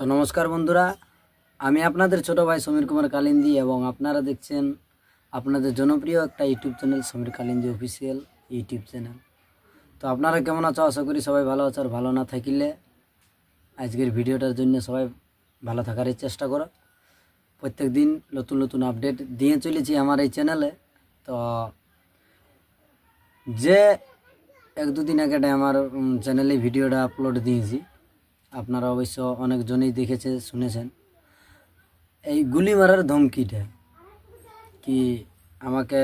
তো নমস্কার বন্ধুরা, আমি আপনাদের ছোট ভাই সমীর কুমার কালিন্দি এবং আপনারা দেখছেন আপনাদের জনপ্রিয় একটা YouTube channel, Samir Kalindi official YouTube channel. তো আপনারা কেমন আছো? আশা করি সবাই ভালো আছো। আর ভালো না থাকিলে আজকের ভিডিওটার জন্য সবাই ভালো থাকারই চেষ্টা করো। প্রত্যেক দিন নতুন নতুন আপডেট দিয়ে চলেছি আমার এই চ্যানেলে। তো যে এক দুদিন আগে আমার চ্যানেলে ভিডিওটা আপলোড দিয়েছি আপনারা অবশ্য অনেকজনেই দেখেছে, শুনেছেন এই গুলি মারার ধমকিটা কি আমাকে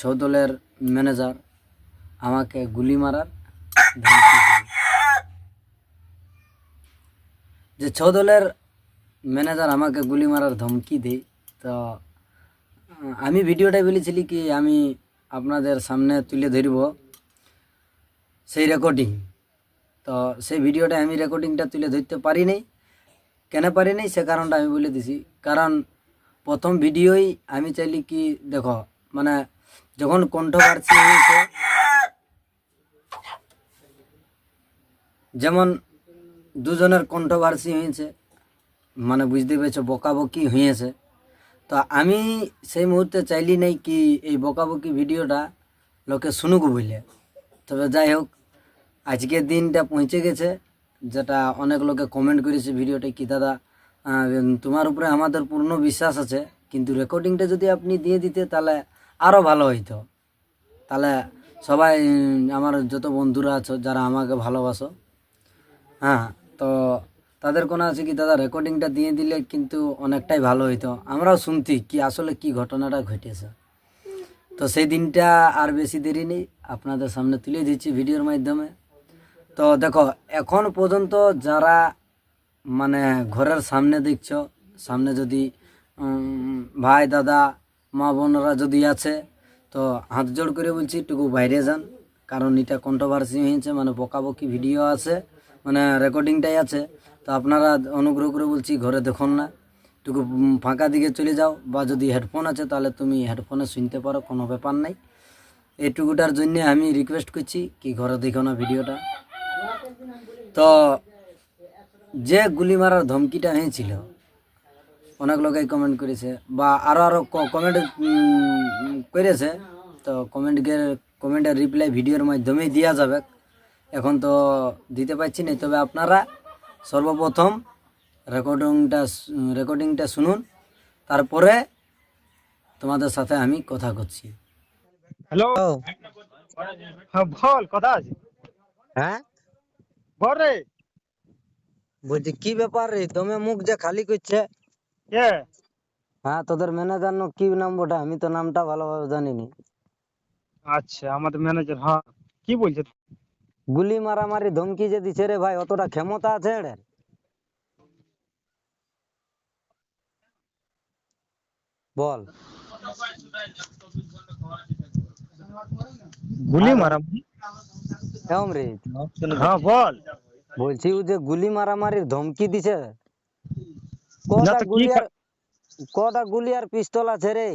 ছদলের ম্যানেজার আমাকে গুলি মারার। যে ছদলের ম্যানেজার আমাকে গুলি মারার ধমকি দেয়, তো আমি ভিডিওটা বলেছিলি কি আমি আপনাদের সামনে তুলে ধরব সেই রেকর্ডিং তো সেই ভিডিওটা আমি রেকর্ডিংটা তুলে ধরতে পারি নাই কেন পারি নাই সে কারণটা আমি বলে দিছি। কারণ প্রথম ভিডিওই আমি চাইলি কি, দেখো মানে যখন কণ্ঠকার্সি হয়েছে, যেমন দুজনের কণ্ঠভার্সি হয়েছে মানে বুঝতে পেরেছ বকাবকি হয়েছে। তো আমি সেই মুহূর্তে চাইলি নাই কি এই বকাবকি ভিডিওটা লোকে শুনুক বলে। তবে যাই হোক আজকের দিনটা পৌঁছে গেছে। যেটা অনেক লোকে কমেন্ট করেছে ভিডিওটা কি দাদা তোমার উপরে আমাদের পূর্ণ বিশ্বাস আছে, কিন্তু রেকর্ডিংটা যদি আপনি দিয়ে দিতে তাহলে আরও ভালো হইতো। তাহলে সবাই আমার যত বন্ধুরা আছো, যারা আমাকে ভালোবাসো হ্যাঁ তো তাদের কোনো আছে কি দাদা রেকর্ডিংটা দিয়ে দিলে কিন্তু অনেকটাই ভালো হইতো। আমরাও শুনতি কি আসলে কি ঘটনাটা ঘটেছে। তো সেই দিনটা আর বেশি দেরি নেই, আপনাদের সামনে তুলে দিচ্ছি ভিডিওর মাধ্যমে। তো দেখো এখন পর্যন্ত যারা মানে ঘরের সামনে দেখছ সামনে যদি ভাই দাদা মা বোনরা যদি আছে তো হাত জোড় করে বলছি একটু বাইরে যান। কারণ এটা কন্ট্রোভার্সি হয়েছে মানে বকাবকি ভিডিও আছে মানে রেকর্ডিংটাই আছে। তো আপনারা অনুগ্রহ করে বলছি ঘরে দেখুন না। উম, ফাঁকা দিকে চলে যাও বা যদি হেডফোন আছে তাহলে তুমি হেডফোনে শুনতে পারো কোনো ব্যাপার নাই। এইটুকুটার জন্য আমি রিকোয়েস্ট করছি কি ঘরে দেখো না ভিডিওটা তো যে গুলি মারার ধমকিটা হয়েছিল অনেক লোকেই কমেন্ট করেছে বা আরও আরও কমেন্ট করেছে। তো কমেন্টকে কমেন্টের রিপ্লাই ভিডিওর মাধ্যমেই দেওয়া যাবে। এখন তো দিতে পারছি না তবে আপনারা সর্বপ্রথম রেকর্ডিংটা রেকর্ডিংটা শুনুন। তারপরে তোমাদের সাথে আমি কথা করছি। হ্যালো হ্যাঁ বল কথা আছে। হ্যাঁ? রে। বলছি কি ব্যাপার রে? তুমি মুখ যে খালি করছে। কে? হ্যাঁ তোদের ম্যানেজার নো কি নাম ওটা আমি তো নামটা ভালোভাবে জানিনি। আচ্ছা আমাদের ম্যানেজার হ্যাঁ। কি বলছে? গুলি মারামারি ধমকি যে দিছে রে ভাই অতটা ক্ষমতা আছে এদের বল। গুলি মারা হ্যাঁ বল। বলছি ও যে গুলি মারামারির ধমকি দিছে। কটা গুলি আর কটা গুলি আর পিস্তল আছে রে?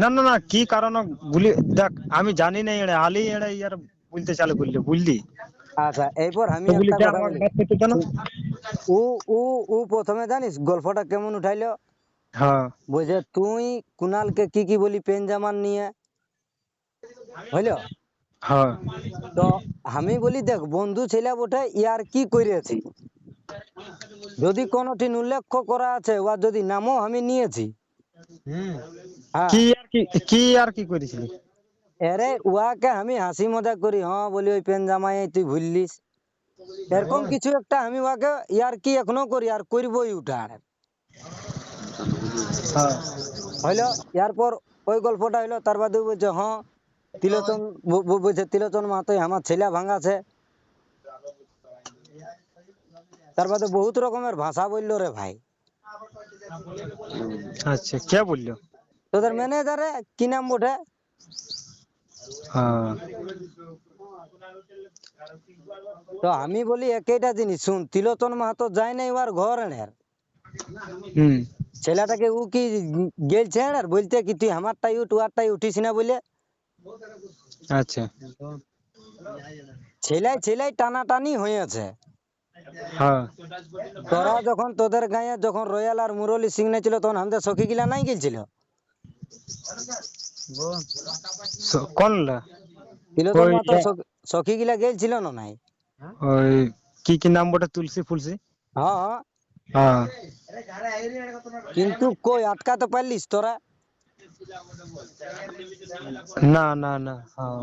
না না না কি কারণ গুলি? দেখ আমি জানি না এড়ে আলি এড়ে ইয়ার বলতে চালু করলি বুঝলি? আচ্ছা এরপর আমি একটা কথা বলি। ও ও ও প্রথমে জানিস গল্পটা কেমন উঠাইলো? হ্যাঁ। বলছে তুই কুনালকে কি কি বলি পেন জামান নিয়ে? হইল? তো আমি বলি দেখ বন্ধু ছেলে বটে ইয়ার কি করেছি যদি কোনোটিন উল্লেখ করা আছে বা যদি নামও আমি নিয়েছি। হ্যাঁ। কি আর কি কি আর কি করেছিলি এরে উহাকে আমি হাসি মজা করি হ্যাঁ বলি ওই পেন জামাই তুই ভুললিস। এরকম কিছু একটা আমি উহাকে ইয়ার কি এখনও করি আর করবই উঠার হ্যাঁ। হইল এরপর ওই গল্পটা হইল তার বাদে বলছে হ্যাঁ তিলোচন বলছে তিলোচন মাহাতো আমার ছেলে ভাঙাছে। তার বাদে বহুত রকমের ভাষা বলল রে ভাই। আচ্ছা কে বলল? তোদের ম্যানেজারে কি নাম ওঠে হ্যাঁ। তো আমি বলি একইটা জিনিস শুন তিলোচন মাহাতো যায় নাই ওর ঘর এনের। ছেলেটাকে ও কি গেলছে আর বলতে কি তুই আমারটাই উঠ ওয়ারটাই উঠিস না বলে? আচ্ছা। ছেলাই ছেলাই টানাটানি হয়েছে। হ্যাঁ। তোরা যখন তোদের গায়ে যখন রয়্যাল আর মুরলি সিং ছিল তখন আমাদের সখী গিলা নাই গেছিল? মাত্র সখী গিলা গেছিল না নাই? ওই কি কি নাম বটে? তুলসী ফুলসী? হ্যাঁ। হ্যাঁ। কিন্তু কই আটকাতে পারলিস তোরা? না না না হ্যাঁ।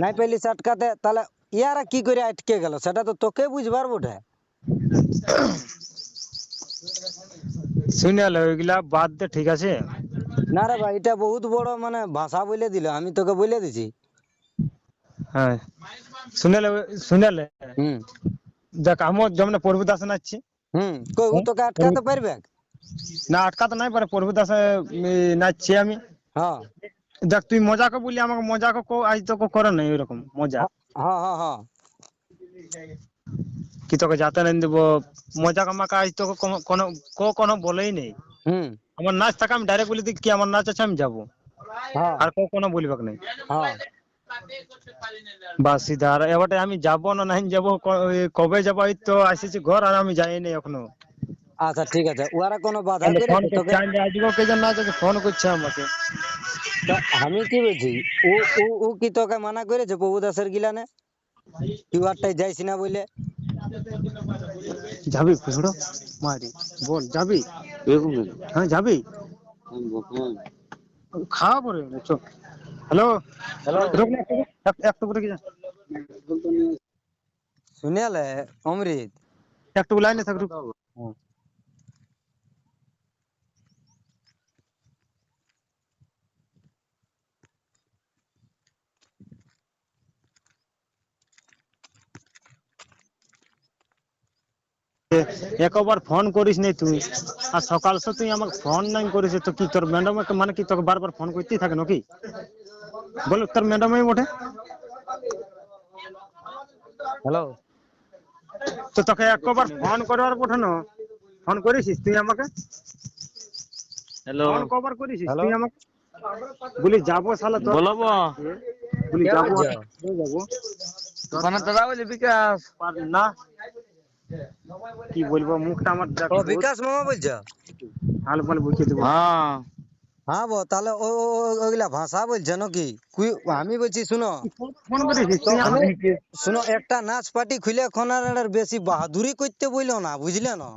নাই পারলিস আটকাতে তাহলে ইয়ারা কি করে আটকে গেল? সেটা তো তোকে বুঝবার বটে। শুনে ওইগুলা বাদ দে ঠিক আছে? না রে ভাই এটা বহুত বড় মানে ভাষা বলে দিল আমি তোকে বলে দিছি। হ্যাঁ। শুনেলে শুনেলে হুম। দেখ আমার যেমন প্রভু দাস নাচছি হুম কই ও তোকে আটকাতে পারবে? না আটকাতে নাই পারে প্রভু দাসে নাচছি আমি। হ্যাঁ। দেখ তুই মজাকে বলি আমাকে মজাকে কো আজ তোকে করে নাই ওইরকম মজা। হ্যাঁ হ্যাঁ হ্যাঁ কি তোকে যাতে নাই দেবো? মজাক আমাকে আজ তোকে কোনো- কোনো কো কোনো বলেই নেই। হুম। আমার নাচ থাকে আমি ডাইরেক্ট বলে কি আমার নাচ আছে আমি যাব। হ্যাঁ। আর কো কোনো বলিবাক নাই। হ্যাঁ। বাস সিধা। আর এবারে আমি যাব না নাই যাব কবে যাব এই তো আসেছি ঘর আর আমি যাই নাই এখনও। আচ্ছা ঠিক আছে। ওরা কোনো বাধা তাহলে ফোন করেছে তোকে করছে আমি আজকে কে জন্য আছে ফোন করছে আমাকে। তা আমি কি বলছি? ও ও ও কি তোকে মানা করেছে প্রভু দাসের গিলানে? তুই আরটাই যাইস না বলে যাবি খুচরো মারি বল যাবি? হ্যাঁ যাবি? খাওয়া পরে চো হ্যালো? হ্যালো? একটু করে কি যা। শুনিয়ালে অমৃত? একটু লাইনে থাক একবার ফোন করিস নাই তুই। আর সকাল সে তুই আমাকে ফোন নাই করিস তো কি তোর ম্যাডাম মানে কি তোকে বারবার ফোন করতেই থাকে নাকি? বল তোর ম্যাডামই ওঠে হ্যালো। তো তোকে একবার ফোন করবার পাঠানো ফোন করেছিস তুই আমাকে? হ্যালো। ফোন কবার করেছিস তুই আমাকে? বলি যাব শালা তোর বলো বো। বলি যাব? যাব দাদা বলি বিকাশ? পার না। কি বলব মুখটা আমার দেখ ও বিকাশ মামা বলছো? হাল পাল বুঝিয়ে দেবো। হ্যাঁ। হ্যাঁ বো তাহলে ও ও- ও- ওগুলা ভাষা বলছে নাকি? আমি বলছি শুনো। শুনো একটা নাচ পার্টি খুলে এখন আর আর বেশি বাহাদুরি করতে বইলো না বুঝলে না?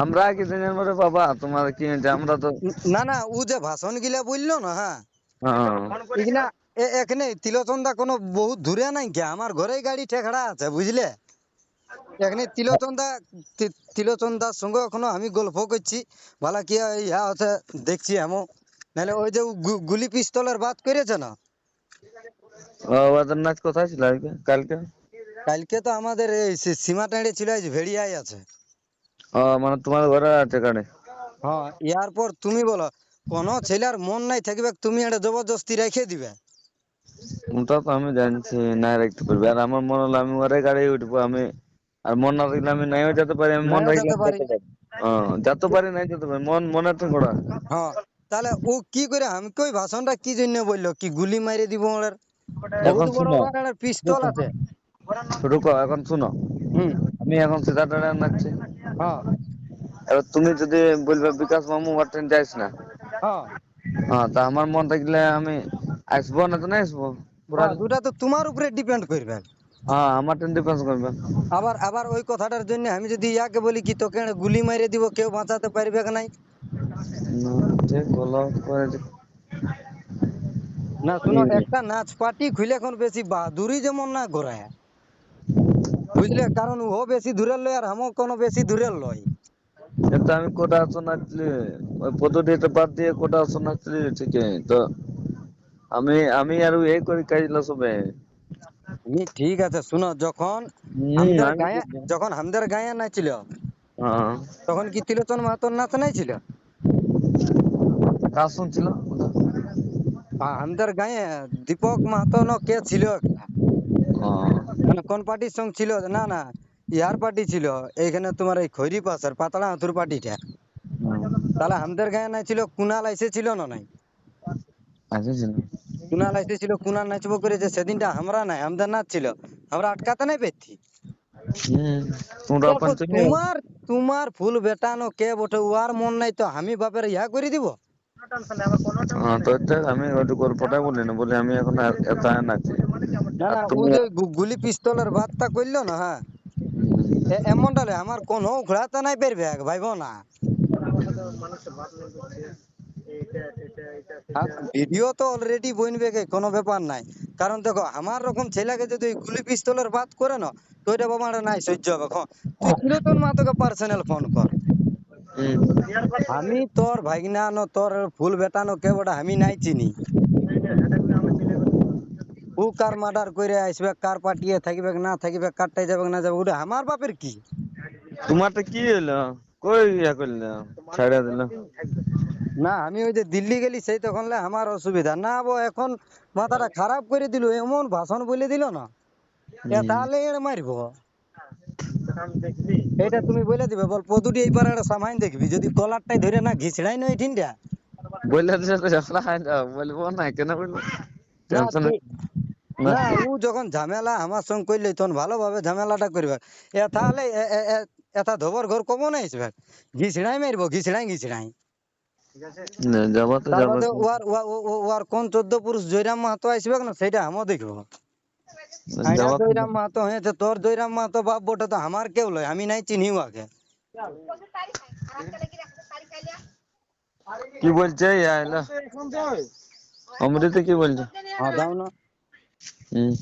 আমরা কি দিনের মধ্যে বাবা? তোমার কি আমরা তো না না ও যে ভাষণ গিলা বলল না হ্যাঁ? হ্যাঁ। এগুলা এখানে তিলোচন্দা কোনো বহুত দূরে নাই কি? আমার ঘরেই গাড়ি ঠেকড়া আছে বুঝলে? এখানে তিলোচন্দা তিলোচন্দার সঙ্গে এখনও আমি গল্প করছি। ভালো কি ইয়া হচ্ছে দেখছি এমন নাহলে ওই যে গুলি পিস্তলের বাদ করেছে না? ওদের নাচ কোথায় ছিল কালকে? কালকে তো আমাদের এই সীমা টাঁড়ে ছিল আজ ভেড়িয়ায় আছে। ও মানে তোমার ঘরে আছে গাড়ি হ্যাঁ ইয়ার পর তুমি বলো কোন ছেলের মন নাই থাকবে তুমি এটা জবরদস্তি রেখে দিবে? ওটা তো আমি জানছি না রাখতে পারবে আর আমার মনে হলো আমি ওরে গাড়ি উঠবো আমি আর মন না থাকলে আমি নাইও যেতে পারি আমি মন রাখলে যেতে পারি। হ্যাঁ যেতে পারি নাই যেতে পারি মন মনে তো করা হ্যাঁ তাহলে ও কি করে আমাকে ওই ভাষণটা কি জন্য বলল? কি গুলি মাইরে দিব ওর এখন বহুত বড় শুনো। ওর পিস্তল আছে। রুকো এখন শুনো। হুম। আমি এখন সিধা টাড়ে নাচছি হ্যাঁ। এবার তুমি যদি বলবে বিকাশ মামু ওর ট্রেন যাইস না? হ্যাঁ। হ্যাঁ তা আমার মন থাকলে আমি আসব না তো না আসব? হ্যাঁ, দুটা তো তোমার উপরে ডিপেন্ড করবে। হ্যাঁ আমার ট্রেন ডিফেন্স করবে আবার আবার ওই কথাটার জন্য আমি যদি ইয়াকে বলি কি তোকে গুলি মাইরে দিব কেউ বাঁচাতে পারবে কি নাই? না, করে না শুনো একটা নাচ পার্টি খুলে এখন বেশি বাহাদুরি যেমন না ঘোরায়। বুঝলে? কারণ ও বেশি দূরের লয় আর আমও কোনো বেশি দূরের লয়। এটা আমি কোটা নাচলি ওই পদ্ধতিটা বাদ দিয়ে কোটা আসন নাচলি ঠিক তো আমি আমি আর এই করি কাজলা সবে। ঠিক আছে শুনো যখন আমাদের গায়ে যখন আমাদের গায়ে নাচছিল হ্যাঁ। তখন কি তিলোচন মাহাতোর নাচ নাই ছিল? কাজ শুনছিল আমাদের গায়ে দীপক মাহাতো ন কে ছিল? মানে কোন পার্টির সঙ্গ ছিল? না না ইয়ার পার্টি ছিল। এইখানে তোমার এই খৈরি পাশের পাতলা হাতুর পার্টিটা। তাহলে আমাদের গায়ে নাই ছিল কুনাল আইসে ছিল না নাই? ছিল। কুনাল আইসে ছিল কুনাল নাচবো করেছে সেদিনটা আমরা নাই আমাদের নাচ ছিল আমরা আটকাতে নাই হুম তোমরা তোমার ফুল বেটানো কে বটে উয়ার মন নাই তো আমি বাপের ইয়া করে দিব। আমি গল্পটা বলি না বলে আমি এখন এত নাচি। গুলি পিস্তলের বাতটা করল না হ্যাঁ? এমনটা আমার কোনো ঘোড়াতে নাই পারবে ভাইব না। ভিডিও তো অলরেডি বনবে কে, কোনো ব্যাপার নাই। কারণ দেখো, আমার রকম ছেলেকে যদি গুলি পিস্তলের বাত করে না তো এটা বাবা নাই সহ্য হবে। চিরতন মা তোকে পার্সোনাল ফোন কর। আমি তোর ভাগনা নো, তোর ফুল বেটানো কে বড় আমি নাই চিনি। ও কার মার্ডার করে আসবে, কার পাটিয়ে থাকবে, না থাকবে কারটাই যাবে, না যাবে, ওটা আমার বাপের কি? তোমারটা কি হলো? কই ইয়া করলে? ছাড়া দিল? না আমি ওই যে দিল্লি গেলি সেই তখন আমার অসুবিধা। না বো এখন মাথাটা খারাপ করে দিল এমন ভাষণ বলে দিল না। তাহলে এর মারবো। এটা তুমি বলে দিবে বল পদুটি এই পারে সামাইন দেখবি যদি কলারটাই ধরে না ঘিচড়াই নয় ঠিনটা। না বলব না কেন বলব? টেনশন না। ও যখন ঝামেলা আমার সঙ্গে করলে তখন ভালোভাবে ঝামেলাটা করবে। এ তাহলে এ- এ- এ- এটা ধবর ঘর কব না আসবে ঘিচড়াই মারবো ঘিচড়াই ঘিচড়াই না যাব তো তার যাব বাদে ওয়ার ওয়া- ও- ও- ওয়ার কোন চোদ্দ পুরুষ জয়রাম মাহাতো আসবে না সেটা আমিও দেখব। আইনা যাব জয়রাম মাহাতো হয়েছে তোর জয়রাম মাহাতো বাপ বটে তো আমার কেউ লয়? আমি নাই চিনি ওকে কি বলছে? ইয়া এলো। অমৃত কি বলছে? হ্যাঁ দাও না। হুম।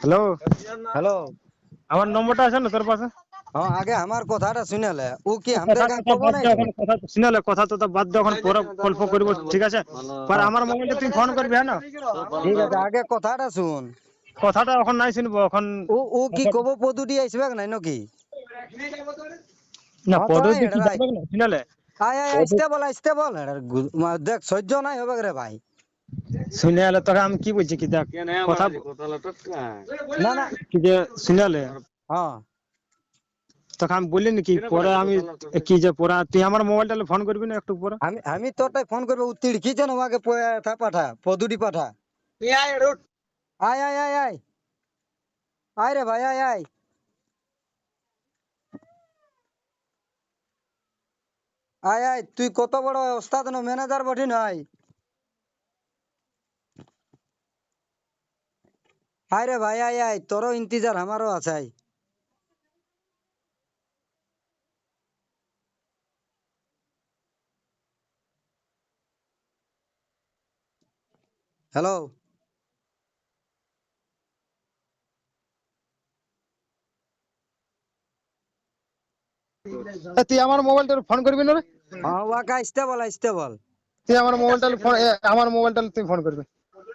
হ্যালো। হ্যালো। আমার নম্বরটা আছে না তোর পাশে? হ্যাঁ আগে আমার কথাটা শুনেলে। ও কি আমাদের গান কব নাই শুনালে কথা তো বাদ দাও এখন পরে গল্প করব ঠিক আছে? পর আমার মোবাইলে তুই ফোন করবি হ্যাঁ না? ঠিক আছে আগে কথাটা শুন। কথাটা এখন নাই শুনব এখন ও ও কি কব পদুটি আসবে নাই নাকি? না তো পদে এই কি রাই। যাবে না শুনালে? আয় আয় আসতে বল আসতে বল এটার গু- মা- দেখ সহ্য নাই হবে রে ভাই। শুনে এলে তোকে আমি কি বলছি কি দেখ কথা না না। কি যে শুনালে? হ্যাঁ। তোকে আমি বলিনি কি পরে আমি কি? যে পরে তুই আমার মোবাইলটা ফোন করবি না একটু পরে? আমি আমি তোরটাই ফোন করব ও কি যেন আগে থা পাঠা পদুটি পাঠা। আয় আয় আয় আয় আয়। রে ভাই আয় আয়। আয় আয় তুই কত বড় ওস্তাদ ন ম্যানেজার বটি নাই আয় রে ভাই আয় আয় তোরও ইন্তজার আমারও আছে হ্যালো তুই আমার মোবাইলটা ফোন করবি না রে? হ্যাঁ ওয়াকে আসতে বল আসতে বল তুই আমার মোবাইলটা ফোন আমার মোবাইলটা তুই ফোন করবি।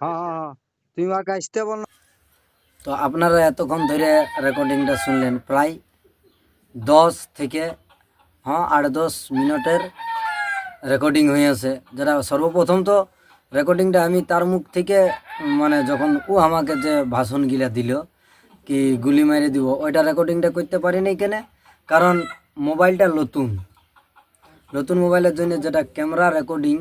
হ্যাঁ হ্যাঁ হ্যাঁ। তুই ওয়াকে আসতে বল তো আপনারা এতক্ষণ ধরে রেকর্ডিংটা শুনলেন প্রায় দশ থেকে হ্যাঁ আট দশ মিনিটের রেকর্ডিং হয়েছে যেটা সর্বপ্রথম তো রেকর্ডিংটা আমি তার মুখ থেকে মানে যখন ও আমাকে যে ভাষণ গিলা দিল, কি গুলি মেরে দিব, ওইটা রেকর্ডিংটা করতে পারিনি কেনে? কারণ মোবাইলটা নতুন। নতুন মোবাইলের জন্য যেটা ক্যামেরা রেকর্ডিং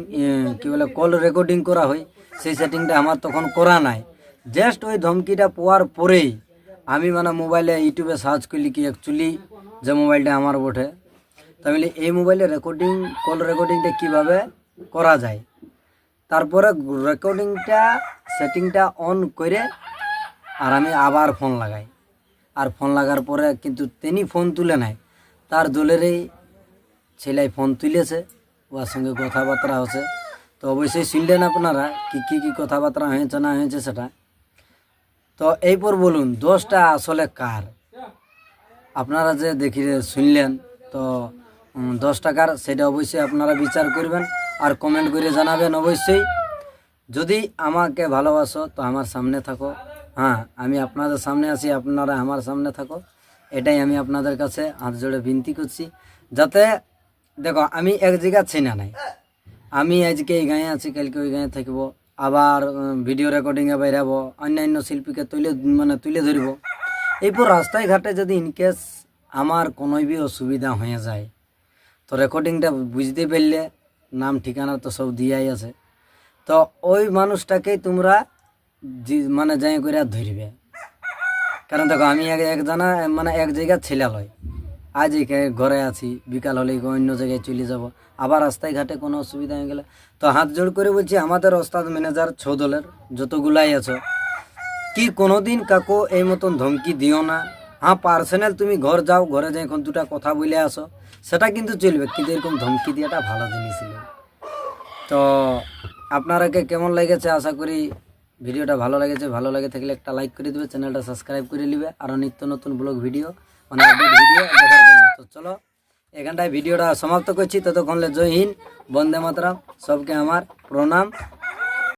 কি বলে কল রেকর্ডিং করা হয়, সেই সেটিংটা আমার তখন করা নাই। জাস্ট ওই ধমকিটা পাওয়ার পরেই আমি মানে মোবাইলে ইউটিউবে সার্চ করলি কি অ্যাকচুয়ালি যে মোবাইলটা আমার বটে। তাই বলি এই মোবাইলে রেকর্ডিং কল রেকর্ডিংটা কীভাবে করা যায়? তারপরে রেকর্ডিংটা সেটিংটা অন করে আর আমি আবার ফোন লাগাই। আর ফোন লাগার পরে কিন্তু তিনি ফোন তুলে নাই। তার দলেরই ছেলাই ফোন তুলেছে, ওর সঙ্গে কথাবার্তা হচ্ছে। তো অবশ্যই শুনলেন আপনারা কি কি কি কথাবার্তা হয়েছে না হয়েছে সেটা। তো এইপর বলুন, দোষটা আসলে কার? আপনারা যে দেখি শুনলেন, তো দশ টাকার, সেটা অবশ্যই আপনারা বিচার করবেন। আর কমেন্ট করে জানাবেন অবশ্যই। যদি আমাকে ভালোবাসো, তো আমার সামনে থাকো। হ্যাঁ আমি আপনাদের সামনে আছি, আপনারা আমার সামনে থাকো। এটাই আমি আপনাদের কাছে হাত জোড়ে বিনতি করছি। যাতে, দেখো, আমি এক জায়গা ছিনা নাই। আমি আজকে এই গাঁয়ে আছি, কালকে ওই গাঁয়ে থাকব। আবার ভিডিও রেকর্ডিংয়ে বেরাবো অন্যান্য শিল্পীকে তুলে মানে তুলে ধরবো। এরপর রাস্তায় ঘাটে যদি ইনকেস আমার কোনো বি অসুবিধা হয়ে যায়, তো রেকর্ডিংটা বুঝতে পারলে নাম, ঠিকানা তো সব দিয়াই আছে। তো ওই মানুষটাকেই তোমরা মানে যাই করে ধরবে। কারণ দেখো, আমি এক এক জানা মানে এক জায়গার ছেলে লয়। আজ ঘরে আছি, বিকাল হলে অন্য জায়গায় চলে যাব। আবার রাস্তায় ঘাটে কোনো অসুবিধা হয়ে গেলে। তো হাত জোড় করে বলছি, আমাদের ওস্তাদ ম্যানেজার ছ দলের যতগুলাই আছো, কি কোনোদিন কাকু এই মতন ধমকি দিও না? হ্যাঁ পার্সোনাল তুমি ঘর যাও, ঘরে যাই, এখন দুটা কথা বলে আসো। সেটা কিন্তু চলবে, কিন্তু এরকম ধমকি দেওয়াটা ভালো জিনিস ছিল। তো আপনারাকে কেমন লেগেছে আশা করি ভিডিওটা ভালো লেগেছে। ভালো লাগে থাকলে একটা লাইক করে দিবে, চ্যানেলটা সাবস্ক্রাইব করে নিবে। আরও নিত্য নতুন ব্লগ ভিডিও মানে ভিডিও দেখার তো চলো, এখানটায় ভিডিওটা সমাপ্ত করছি। ততক্ষণলে জয় হিন্দ, বন্দে মাতরম, সবকে আমার প্রণাম।